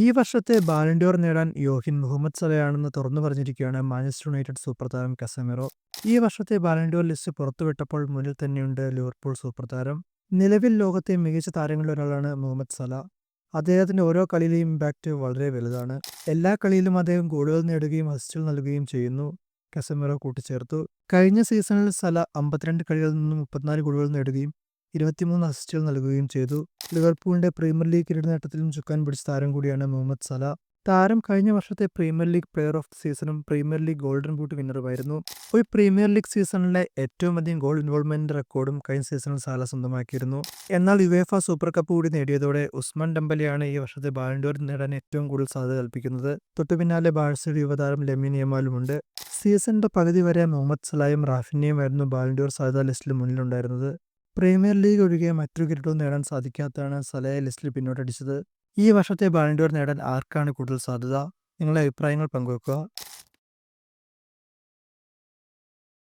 ഈ വർഷത്തെ ബാലൻഡോർ നേടാൻ യോഹിൻ മുഹമ്മദ് സലയാണെന്ന് തുറന്നു പറഞ്ഞിരിക്കുകയാണ് മാഞ്ചസ്റ്റർ യുണൈറ്റഡ് സൂപ്പർ താരം കസമിറോ. ഈ വർഷത്തെ ബാലൻഡോർ ലിസ്റ്റ് പുറത്തുവിട്ടപ്പോൾ മുന്നിൽ തന്നെയുണ്ട് ലിവർപൂൾ സൂപ്പർ താരം നിലവിൽ ലോകത്തെ മികച്ച താരങ്ങളിൽ ഒരാളാണ് മുഹമ്മദ് സല. അദ്ദേഹത്തിന്റെ ഓരോ കളിയിലെയും ഇമ്പാക്റ്റ് വളരെ വലുതാണ്. എല്ലാ കളിയിലും അദ്ദേഹം ഗോളുകൾ നേടുകയും അസിസ്റ്റുകൾ നൽകുകയും ചെയ്യുന്നു. കസമിറോ കൂട്ടിച്ചേർത്തു. കഴിഞ്ഞ സീസണിൽ സല അമ്പത്തിരണ്ട് കളികളിൽ നിന്നും മുപ്പത്തിനാല് ഗോളുകൾ നേടുകയും ഇരുപത്തിമൂന്ന് അസിസ്റ്റുകൾ നൽകുകയും ചെയ്തു. ലിവർപൂളിന്റെ പ്രീമിയർ ലീഗ് കിരീട നേട്ടത്തിലും ചുക്കാൻ പിടിച്ച താരം കൂടിയാണ് മുഹമ്മദ് സല. താരം കഴിഞ്ഞ വർഷത്തെ Premier League player of the സീസണും premier league golden boot വിന്നറുമായിരുന്നു ഒരു പ്രീമിയർ ലീഗ് സീസണിലെ ഏറ്റവും അധികം ഗോൾ ഇൻവോൾവ്മെന്റ് റെക്കോർഡും കഴിഞ്ഞ സീസണിൽ സാല സ്വന്തമാക്കിയിരുന്നു. എന്നാൽ യുവേഫ സൂപ്പർ കപ്പ് കൂടി നേടിയതോടെ ഉസ്മാൻ ഡംബലിയാണ് ഈ വർഷത്തെ ബാലൻഡോർ നേടാൻ ഏറ്റവും കൂടുതൽ സാധ്യത കൽപ്പിക്കുന്നത്. തൊട്ടു പിന്നാലെ ബാഴ്സയുടെ യുവതാരം ലെമിൻ യമാലുമുണ്ട് സീസണിന്റെ പകുതി വരെ മുഹമ്മദ് സലായും റാഫിനെയുമായിരുന്നു ബാലൻഡോർ സാധ്യതാ ലിസ്റ്റിൽ മുന്നിലുണ്ടായിരുന്നത്. പ്രീമിയർ ലീഗ് ഒഴികെ മറ്റൊരു കിരീടവും നേടാൻ സാധിക്കാത്തതാണ് സലയെ ലിസ്റ്റിൽ പിന്നോട്ടടിച്ചത്. ഈ വർഷത്തെ ബാലൻഡോർ നേടാൻ ആർക്കാണ് കൂടുതൽ സാധ്യത? നിങ്ങളുടെ അഭിപ്രായങ്ങൾ പങ്കുവെക്കുക.